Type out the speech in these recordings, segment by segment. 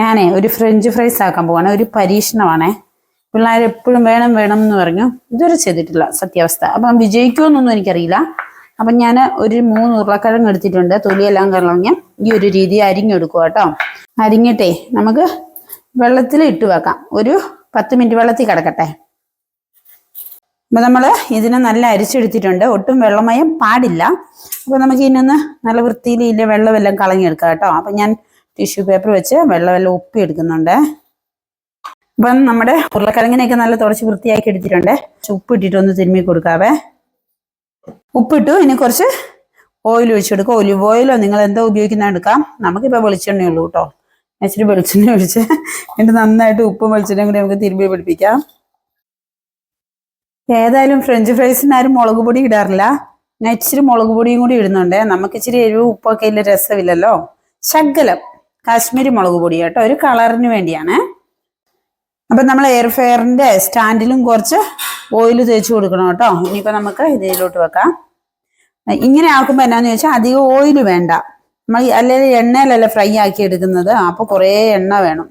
ഞാനേ ഒരു French fries ആക്കാൻ പോവാണ്. ഒരു പരീക്ഷണമാണേ. പിള്ളേർ എപ്പോഴും വേണം വേണം എന്ന് പറഞ്ഞു. ഇതുവരെ ചെയ്തിട്ടില്ല സത്യാവസ്ഥ. അപ്പം വിജയിക്കുമെന്നൊന്നും എനിക്കറിയില്ല. അപ്പം ഞാൻ ഒരു മൂന്ന് ഉരുളക്കിഴങ്ങ് എടുത്തിട്ടുണ്ട്. തൊലിയെല്ലാം കളഞ്ഞ് ഈ ഒരു രീതി അരിഞ്ഞെടുക്കുക കേട്ടോ അരിഞ്ഞിട്ടേ നമുക്ക് വെള്ളത്തിൽ ഇട്ട് വെക്കാം. ഒരു പത്ത് മിനിറ്റ് വെള്ളത്തിൽ കിടക്കട്ടെ. അപ്പം നമ്മൾ ഇതിനെ നല്ല അരിച്ചെടുത്തിട്ടുണ്ട്. ഒട്ടും വെള്ളമയം പാടില്ല. അപ്പോൾ നമുക്ക് ഇതിനൊന്ന് നല്ല വൃത്തിയിൽ ഇതിന്റെ വെള്ളമെല്ലാം കളഞ്ഞെടുക്കാം കേട്ടോ. അപ്പം ഞാൻ ടിഷ്യൂ പേപ്പർ വെച്ച് വെള്ളമെല്ലാം ഉപ്പി എടുക്കുന്നുണ്ട്. ഇപ്പം നമ്മുടെ ഉരുളക്കിഴങ്ങിനെയൊക്കെ നല്ല തുടച്ച് വൃത്തിയാക്കി എടുത്തിട്ടുണ്ട്. ഉപ്പ് ഇട്ടിട്ട് ഒന്ന് തിരുമ്മി കൊടുക്കാവേ. ഉപ്പിട്ടു ഇനി കുറച്ച് ഓയിൽ ഒഴിച്ചെടുക്കുക ഒലിവ് ഓയിലോ നിങ്ങൾ എന്താ ഉപയോഗിക്കുന്ന എടുക്കാം. നമുക്കിപ്പോൾ വെളിച്ചെണ്ണേ ഉള്ളൂ കേട്ടോ. ഇച്ചിരി വെളിച്ചെണ്ണ ഒഴിച്ച് എന്നിട്ട് നന്നായിട്ട് ഉപ്പും വെളിച്ചെണ്ണയും കൂടി നമുക്ക് തിരുമ്പി പിടിപ്പിക്കാം. ഏതായാലും ഫ്രഞ്ച് ഫ്രൈസിന് ആരും മുളക് പൊടി ഇടാറില്ല. ഞാൻ ഇച്ചിരി മുളക് പൊടിയും കൂടി ഇടുന്നുണ്ട്. നമുക്ക് ഇച്ചിരി എരിവ് ഉപ്പൊക്കെ ഇല്ല രസമില്ലല്ലോ. ശകലം. കാശ്മീരി മുളക് പൊടി കേട്ടോ. ഒരു കളറിന് വേണ്ടിയാണ്. അപ്പം നമ്മൾ എയർ ഫെയറിന്റെ സ്റ്റാൻഡിലും കുറച്ച് ഓയിൽ തേച്ച് കൊടുക്കണം കേട്ടോ. ഇനിയിപ്പോൾ നമുക്ക് ഇതിലോട്ട് വെക്കാം. ഇങ്ങനെ ആക്കുമ്പോൾ എന്നാന്ന് ചോദിച്ചാൽ അധികം ഓയിൽ വേണ്ട. നമ്മൾ അല്ലെങ്കിൽ എണ്ണയിലല്ല ഫ്രൈ ആക്കി എടുക്കുന്നത്. അപ്പോൾ കുറേ എണ്ണ വേണം.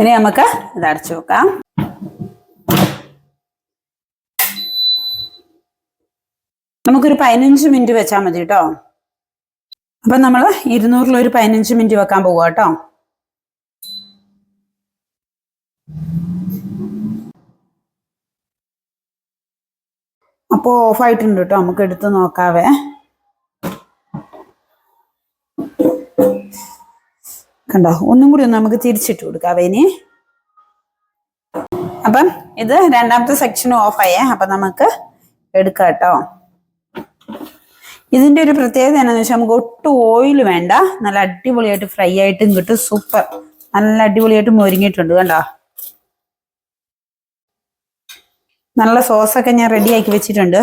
ഇനി നമുക്ക് ഇത് അടച്ചു വെക്കാം. നമുക്കൊരു പതിനഞ്ച് മിനിറ്റ് വെച്ചാൽ മതി കേട്ടോ. അപ്പം നമ്മൾ ഇരുന്നൂറിൽ ഒരു പതിനഞ്ച് മിനിറ്റ് വെക്കാൻ പോവുക കേട്ടോ. അപ്പോൾ ഓഫായിട്ടുണ്ട് കേട്ടോ നമുക്ക് എടുത്ത് നോക്കാവേ. കണ്ടോ ഒന്നും കൂടി ഒന്ന് നമുക്ക് തിരിച്ചിട്ട് കൊടുക്കാവേ ഇനി. അപ്പം ഇത് രണ്ടാമത്തെ സെക്ഷൻ ഓഫായേ അപ്പം നമുക്ക് എടുക്കാം കേട്ടോ. ഇതിന്റെ ഒരു പ്രത്യേകത എന്താണെന്ന് വെച്ചാൽ നമുക്ക് ഒട്ടും ഓയിൽ വേണ്ട. നല്ല അടിപൊളിയായിട്ട് ഫ്രൈ ആയിട്ടും കിട്ടും. സൂപ്പർ നല്ല അടിപൊളിയായിട്ട് മൊരിഞ്ഞിട്ടുണ്ട് കണ്ടോ? നല്ല സോസൊക്കെ ഞാൻ റെഡിയാക്കി വെച്ചിട്ടുണ്ട്.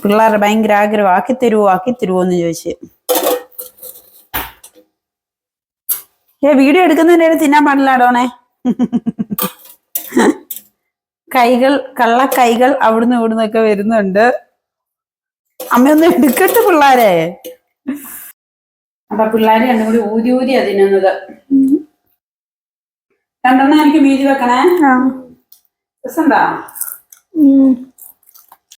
പിള്ളേരുടെ ഭയങ്കര ആഗ്രഹം ആക്കി തരുവോ ആക്കി തരുവോ എന്ന് ചോദിച്ച്. ഏ വീഡിയോ എടുക്കുന്നതിന്റെ തിന്നാൻ പാടില്ലാടോണേ കൈകൾ കള്ള കൈകൾ അവിടുന്ന് ഇവിടുന്നൊക്കെ വരുന്നുണ്ട്. അമ്മയൊന്ന് എടുക്കട്ടെ പിള്ളാരെ. അപ്പൊ പിള്ളാരെ രണ്ടും കൂടി ഊതി ഊതി അതിനുന്നത് രണ്ടെണ്ണം എനിക്ക് മീതി വെക്കണേ. രസണ്ടാ